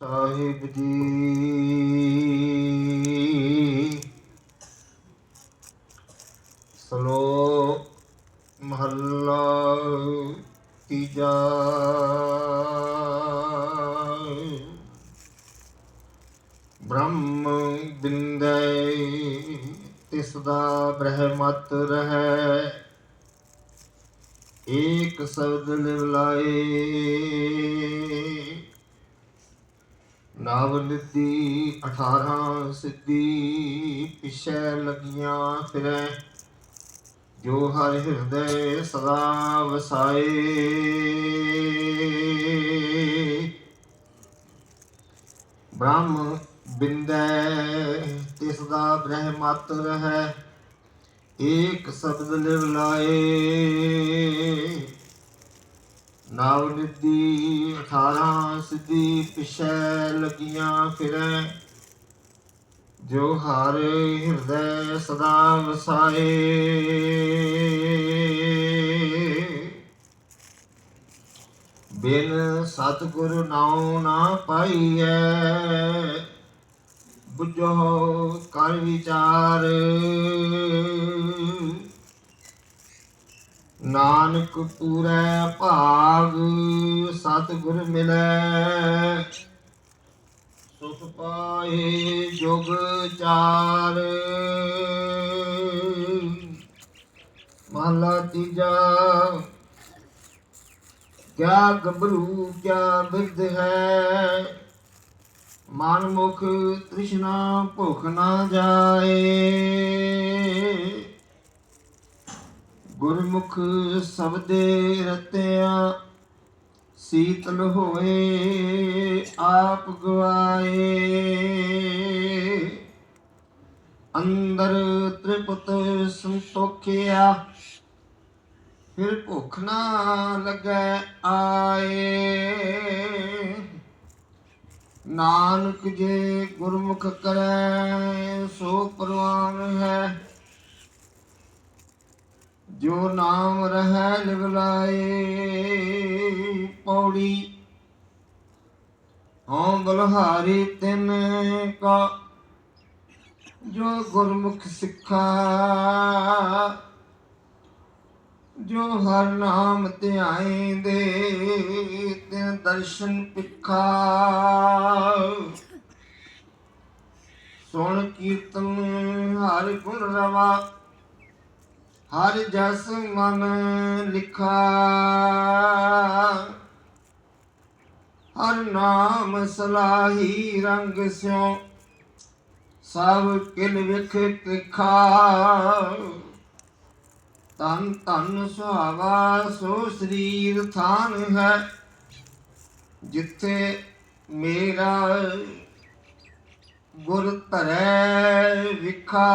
ਸਾਹਿਬ ਜੀ। ਸਲੋਕ ਮਹੱਲਾ ਤੀਜਾ ਬ੍ਰਹਮ ਬਿੰਦੈ, ਤਿਸ ਦਾ ਬ੍ਰਹਮਤ ਰਹੈ। ਏਕ ਸ਼ਬਦ ਲਿਵ ਲਾਏ। ਨਾਵ ਨਿੱਤੀ 18 ਸਿੱਧੀ ਪਿਛੈ ਲਗੀਆਂ ਫਿਰੈ। ਜੋ ਹਰ ਹਿਰਦੈ ਸਦਾ ਵਸਾਏ। ਬ੍ਰਹਮ ਬਿੰਦੈ, ਤਿਸ ਦਾ ਬ੍ਰਹਮਤ ਰਹੈ ਏਕ ਸ਼ਬਦ ਲਿਵ ਲਾਏ ਨਾਵ ਨਿੱਦੀ 18 ਸਿੱਧੀ ਪਿਛੈ ਲਗੀਆਂ ਫਿਰੈ। ਜੋ ਹਾਰੇ ਹਿਰਦੈ ਸਦਾ ਵਸਾਏ। ਬਿਨ ਸਤਿਗੁਰ ਨਾਉ ਨਾ ਪਾਈਐ, ਬੁਝੋ ਕਰ ਵਿਚਾਰ। ਨਾਨਕ ਪੂਰੈ ਭਾਗ, ਸਤਿਗੁਰ ਮਿਲੈ। ਸੁਖ ਪਾਏ ਜੁਗ ਚਾਰ। ਮਹਲਾ ਤੀਜਾ, ਕਿਆ ਗੱਭਰੂ, ਕਿਆ ਬਿਰਧ ਹੈ। ਮਨ ਮੁਖ ਤ੍ਰਿਸ਼ਨਾ ਭੁਖ ਨਾ ਜਾਏ। ਗੁਰਮੁਖ ਸਬਦੇ ਰਤਿਆ, ਸੀਤਲ ਹੋਏ ਆਪ ਗਵਾਏ। ਅੰਦਰ ਤ੍ਰਿਪਤ ਸੰਤੋਖਿਆ, ਫਿਰ ਭੁੱਖ ਨਾ ਲੱਗੈ ਆਏ। ਨਾਨਕ ਜੇ ਗੁਰਮੁਖ ਕਰੈ, ਸੋ ਪ੍ਰਵਾਨ ਹੈ। ਜੋ ਨਾਮ ਰਹਿ ਲਿਵ ਪੌੜੀ। ਹਉ ਬਲਹਾਰੀ ਤਿਨ ਕਾ, ਜੋ ਗੁਰਮੁਖ ਸਿੱਖਾ। ਜੋ ਹਰ ਨਾਮ ਧਿਆਇਂਦੇ ਤਿਨ ਦਰਸ਼ਨ ਪਿਖਾ ਸੁਣ ਕੀਰਤਨ ਹਰ ਗੁਣ ਰਵਾ। ਹਰ ਜਸ ਮਨ ਲਿਖਾ। ਹਰ ਨਾਮ ਸਲਾਹੀ ਰੰਗ ਸਿਉ, ਸਭ ਕਿਲ ਵਿਖ ਤਿਖਾ ਤਨ ਤਨ ਸੁਹਾਵਾ, ਸੋ ਸਰੀਰ ਥਾਨ ਹੈ। ਜਿੱਥੇ ਮੇਰਾ ਗੁਰ ਧਰੈ ਵਿਖਾ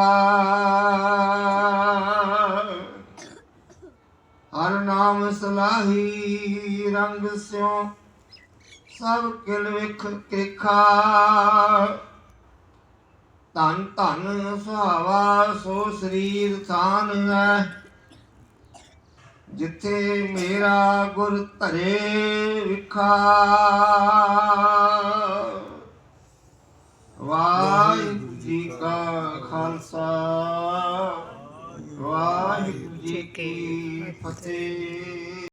ਹਰ ਨਾਮ ਸਲਾਹੀ ਰੰਗ ਸਿਉ ਸਭ ਕਿਲ ਵਿਖ ਤਿਖਾ। ਤਨ ਤਨ ਸੁਹਾਵਾ ਸੋ ਸਰੀਰ ਥਾਨ ਹੈ ਜਿੱਥੇ ਮੇਰਾ ਗੁਰ ਧਰੇ ਵਿਖਾ। ਵਾਹਿਗੁਰੂ ਜੀ ਕਾ ਖਾਲਸਾ। ਵਾਹਿਗੁਰੂ ਜੀ ਕੀ ਫਤਿਹ।